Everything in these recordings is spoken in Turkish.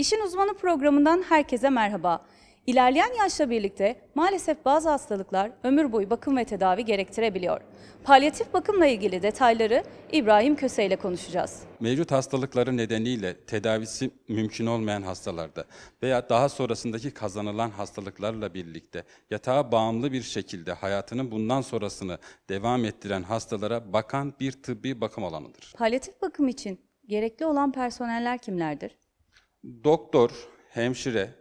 İşin Uzmanı programından herkese merhaba. İlerleyen yaşla birlikte maalesef bazı hastalıklar ömür boyu bakım ve tedavi gerektirebiliyor. Palyatif bakımla ilgili detayları İbrahim Köse ile konuşacağız. Mevcut hastalıkları nedeniyle tedavisi mümkün olmayan hastalarda veya daha sonrasındaki kazanılan hastalıklarla birlikte yatağa bağımlı bir şekilde hayatının bundan sonrasını devam ettiren hastalara bakan bir tıbbi bakım alanıdır. Palyatif bakım için gerekli olan personeller kimlerdir? Doktor, hemşire,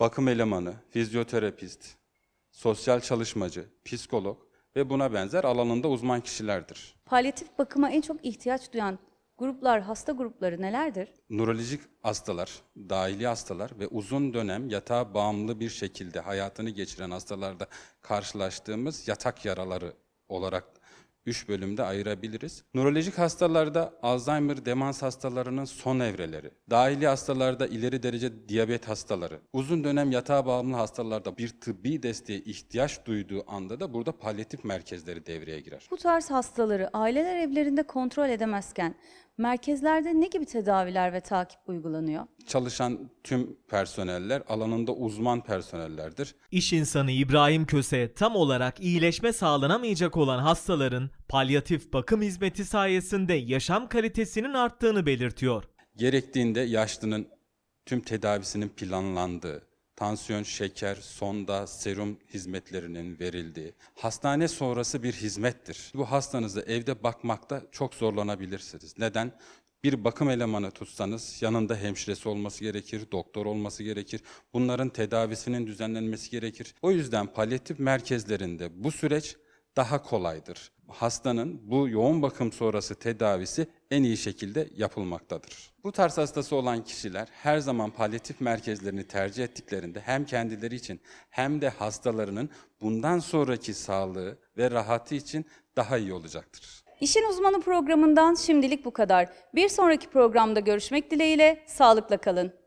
bakım elemanı, fizyoterapist, sosyal çalışmacı, psikolog ve buna benzer alanında uzman kişilerdir. Palyatif bakıma en çok ihtiyaç duyan gruplar, hasta grupları nelerdir? Nörolojik hastalar, dahili hastalar ve uzun dönem yatağa bağımlı bir şekilde hayatını geçiren hastalarda karşılaştığımız yatak yaraları olarak üç bölümde ayırabiliriz. Nörolojik hastalarda Alzheimer, demans hastalarının son evreleri, dahili hastalarda ileri derece diyabet hastaları, uzun dönem yatağa bağımlı hastalarda bir tıbbi desteğe ihtiyaç duyduğu anda da burada palyatif merkezleri devreye girer. Bu tarz hastaları aileler evlerinde kontrol edemezken merkezlerde ne gibi tedaviler ve takip uygulanıyor? Çalışan tüm personeller alanında uzman personellerdir. İş insanı İbrahim Köse tam olarak iyileşme sağlanamayacak olan hastaların palyatif bakım hizmeti sayesinde yaşam kalitesinin arttığını belirtiyor. Gerektiğinde yaşlının tüm tedavisinin planlandığı, tansiyon, şeker, sonda, serum hizmetlerinin verildiği, hastane sonrası bir hizmettir. Bu hastanızı evde bakmakta çok zorlanabilirsiniz. Neden? Bir bakım elemanı tutsanız yanında hemşiresi olması gerekir, doktor olması gerekir. Bunların tedavisinin düzenlenmesi gerekir. O yüzden palyatif merkezlerinde bu süreç daha kolaydır. Hastanın bu yoğun bakım sonrası tedavisi en iyi şekilde yapılmaktadır. Bu tarz hastası olan kişiler her zaman palyatif merkezlerini tercih ettiklerinde hem kendileri için hem de hastalarının bundan sonraki sağlığı ve rahatı için daha iyi olacaktır. İşin Uzmanı programından şimdilik bu kadar. Bir sonraki programda görüşmek dileğiyle sağlıkla kalın.